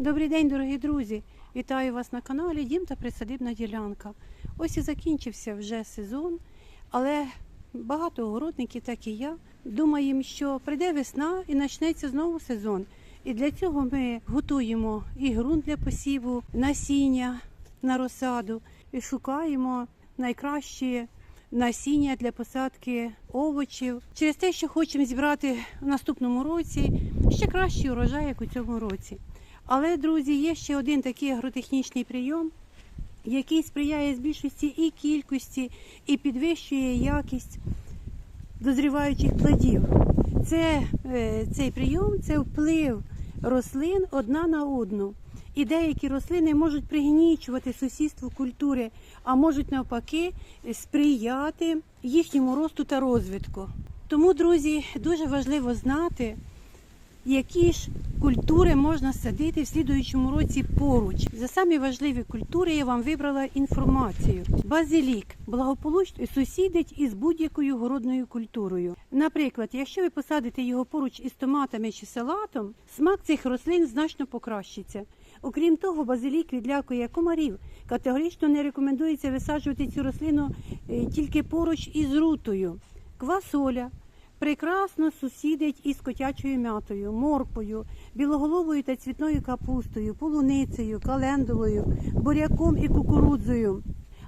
Добрий день, дорогі друзі! Вітаю вас на каналі Дім та Присадибна ділянка. Ось і закінчився вже сезон, але багато огородників, так і я, думаємо, що прийде весна і почнеться знову сезон. І для цього ми готуємо і ґрунт для посіву, насіння на розсаду, і шукаємо найкращі насіння для посадки овочів. Через те, що хочемо зібрати в наступному році ще кращий урожай, як у цьому році. Але, друзі, є ще один такий агротехнічний прийом, який сприяє збільшості і кількості, і підвищує якість дозріваючих плодів. Це, е, цей прийом це вплив рослин одна на одну. І деякі рослини можуть пригнічувати сусідство культури, а можуть навпаки сприяти їхньому росту та розвитку. Тому, друзі, дуже важливо знати, які ж культури можна садити в слідуючому році поруч. За самі важливі культури я вам вибрала інформацію. Базилік благополучно сусідить із будь-якою городною культурою. Наприклад, якщо ви посадите його поруч із томатами чи салатом, смак цих рослин значно покращиться. Окрім того, базилік відлякує комарів. Категорично не рекомендується висаджувати цю рослину е, тільки поруч із рутою. Квасоля прекрасно сусідить із котячою м'ятою, морквою, білоголовою та цвітною капустою, полуницею, календулою, буряком і кукурудзою.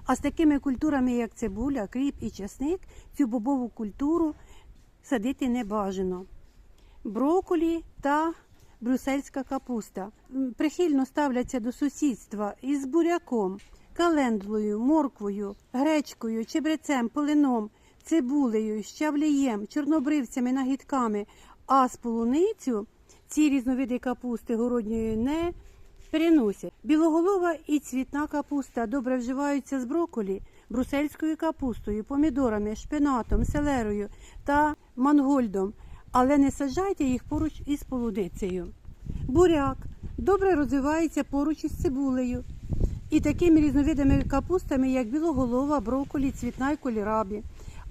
А з такими культурами, як цибуля, кріп і часник, цю бобову культуру садити не бажано. Броколі та брюссельська капуста прихильно ставляться до сусідства із буряком, календулою, морквою, гречкою, чебрецем, полином, цибулею, щавлієм, чорнобривцями, нагідками, а з полуницю ці різновиди капусти городньої не переносять. Білоголова і цвітна капуста добре вживаються з броколі, брусельською капустою, помідорами, шпинатом, селерою та мангольдом, але не саджайте їх поруч із полудицею. Буряк добре розвивається поруч із цибулею і такими різновидами капустами, як білоголова, броколі, цвітна й колірабі.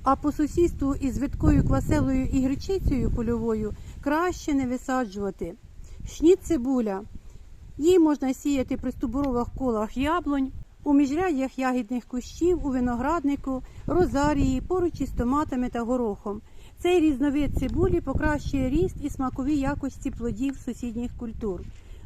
А по сусідству із виткою кваселою і гречицею польовою краще не висаджувати. Шніт цибуля. Її можна сіяти при стовбурових колах яблунь, у міжряддях ягідних кущів, у винограднику, розарії, поруч із томатами та горохом. Цей різновид цибулі покращує ріст і смакові якості плодів сусідніх культур.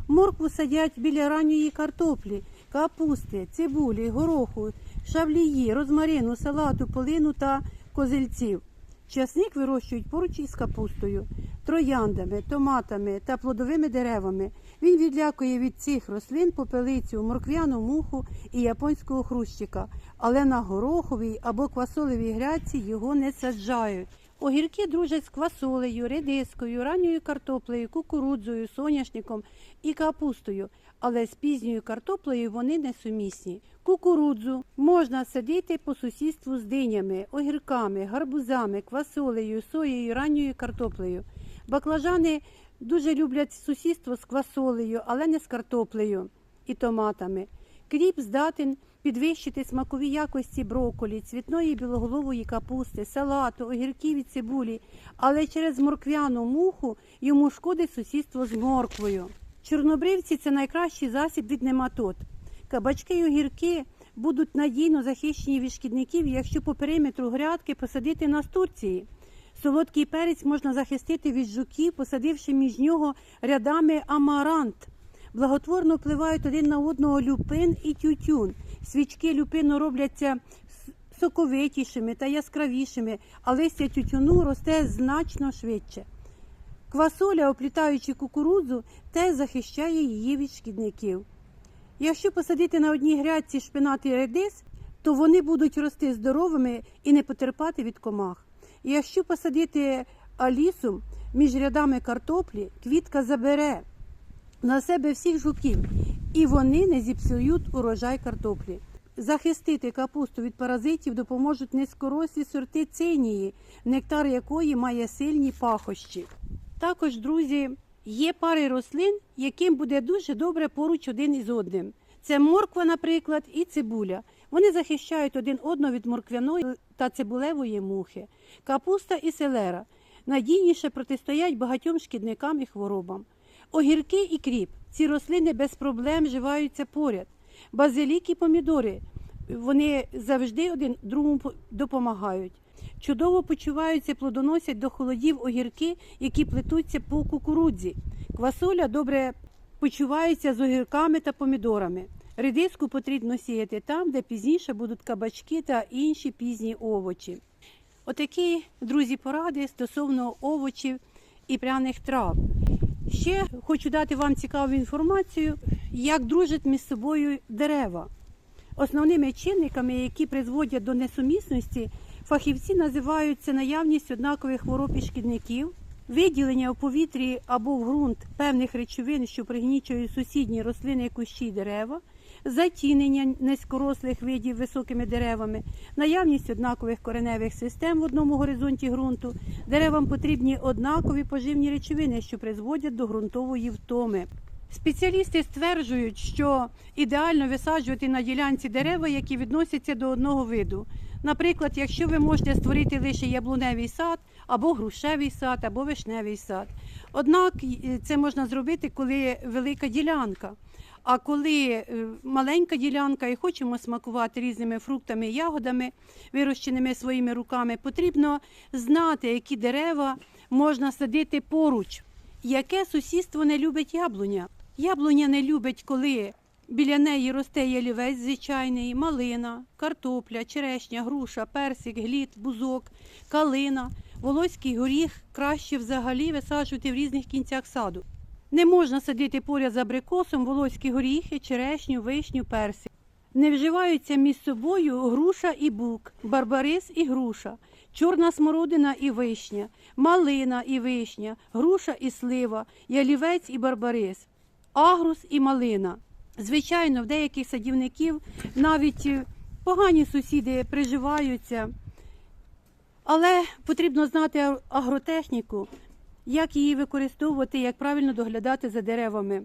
Моркву садять біля ранньої картоплі, капусти, цибулі, гороху, шавлії, розмарину, салату, полину та козельців. Часник вирощують поруч із капустою, трояндами, томатами та плодовими деревами. Він відлякує від цих рослин попелицю, морквяну муху і японського хрущика, але на гороховій або квасолевій грядці його не саджають. Огірки дружать з квасолею, редискою, ранньою картоплею, кукурудзою, соняшником і капустою, але з пізньою картоплею вони не сумісні. Кукурудзу можна садити по сусідству з динями, огірками, гарбузами, квасолею, соєю, ранньою картоплею. Баклажани дуже люблять сусідство з квасолею, але не з картоплею і томатами. Кріп здатен підвищити смакові якості броколі, цвітної білоголової капусти, салату, огірків і цибулі, але через морквяну муху йому шкодить сусідство з морквою. Чорнобривці це найкращий засіб від нематод. Кабачки й огірки будуть надійно захищені від шкідників, якщо по периметру грядки посадити настурції. Солодкий перець можна захистити від жуків, посадивши між нього рядами амарант. Благотворно впливають один на одного люпин і тютюн. Свічки люпину робляться соковитішими та яскравішими, а листя тютюну росте значно швидше. Квасоля, оплітаючи кукурудзу, теж захищає її від шкідників. Якщо посадити на одній грядці шпинат і редис, то вони будуть рости здоровими і не потерпати від комах. Якщо посадити алісу між рядами картоплі, квітка забере на себе всіх жуків, і вони не зіпсують урожай картоплі. Захистити капусту від паразитів допоможуть низькорослі сорти цинії, нектар якої має сильні пахощі. Також, друзі, є пари рослин, яким буде дуже добре поруч один із одним. Це морква, наприклад, і цибуля. Вони захищають один одного від морквяної та цибулевої мухи. Капуста і селера надійніше протистоять багатьом шкідникам і хворобам. Огірки і кріп ці рослини без проблем живаються поряд. Базилік і помідори вони завжди один другому допомагають. Чудово почуваються, плодоносять до холодів огірки, які плетуться по кукурудзі. Квасоля добре почувається з огірками та помідорами. Редиску потрібно сіяти там, де пізніше будуть кабачки та інші пізні овочі. Отакі, друзі, поради стосовно овочів і пряних трав. Ще хочу дати вам цікаву інформацію, як дружать між собою дерева. Основними чинниками, які призводять до несумісності, фахівці називаються наявність однакових хвороб і шкідників, виділення у повітрі або в ґрунт певних речовин, що пригнічують сусідні рослини, кущі й дерева, затінення низькорослих видів високими деревами, наявність однакових кореневих систем в одному горизонті ґрунту. Деревам потрібні однакові поживні речовини, що призводять до ґрунтової втоми. Спеціалісти стверджують, що ідеально висаджувати на ділянці дерева, які відносяться до одного виду. Наприклад, якщо ви можете створити лише яблуневий сад, або грушевий сад, або вишневий сад. Однак е, це можна зробити, коли велика ділянка. А коли е, маленька ділянка і хочемо смакувати різними фруктами і ягодами, вирощеними своїми руками, потрібно знати, які дерева можна садити поруч. Яке сусідство не любить яблуня? Яблуня не любить, коли біля неї росте ялівець звичайний, малина, картопля, черешня, груша, персик, глід, бузок, калина, волоський горіх краще взагалі висаджувати в різних кінцях саду. Не можна садити поряд з абрикосом волоські горіхи, черешню, вишню, персик. Не вживаються між собою груша і бук, барбарис і груша, чорна смородина і вишня, малина і вишня, груша і слива, ялівець і барбарис, агрус і малина. Звичайно, в деяких садівників навіть е, погані сусіди приживаються, але потрібно знати агротехніку, як її використовувати, як правильно доглядати за деревами,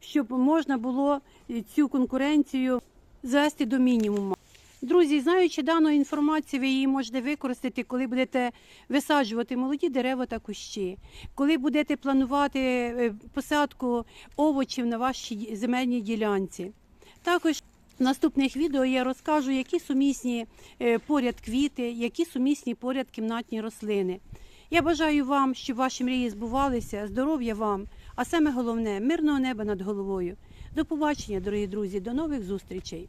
щоб можна було е, цю конкуренцію звести до мінімуму. Друзі, знаючи дану інформацію, ви її можете використати, коли будете висаджувати молоді дерева та кущі, коли будете планувати е, посадку овочів на вашій земельній ділянці. Також в наступних відео я розкажу, які сумісні е, поряд квіти, які сумісні поряд кімнатні рослини. Я бажаю вам, щоб ваші мрії збувалися, здоров'я вам, а саме головне мирного неба над головою. До побачення, дорогі друзі, до нових зустрічей.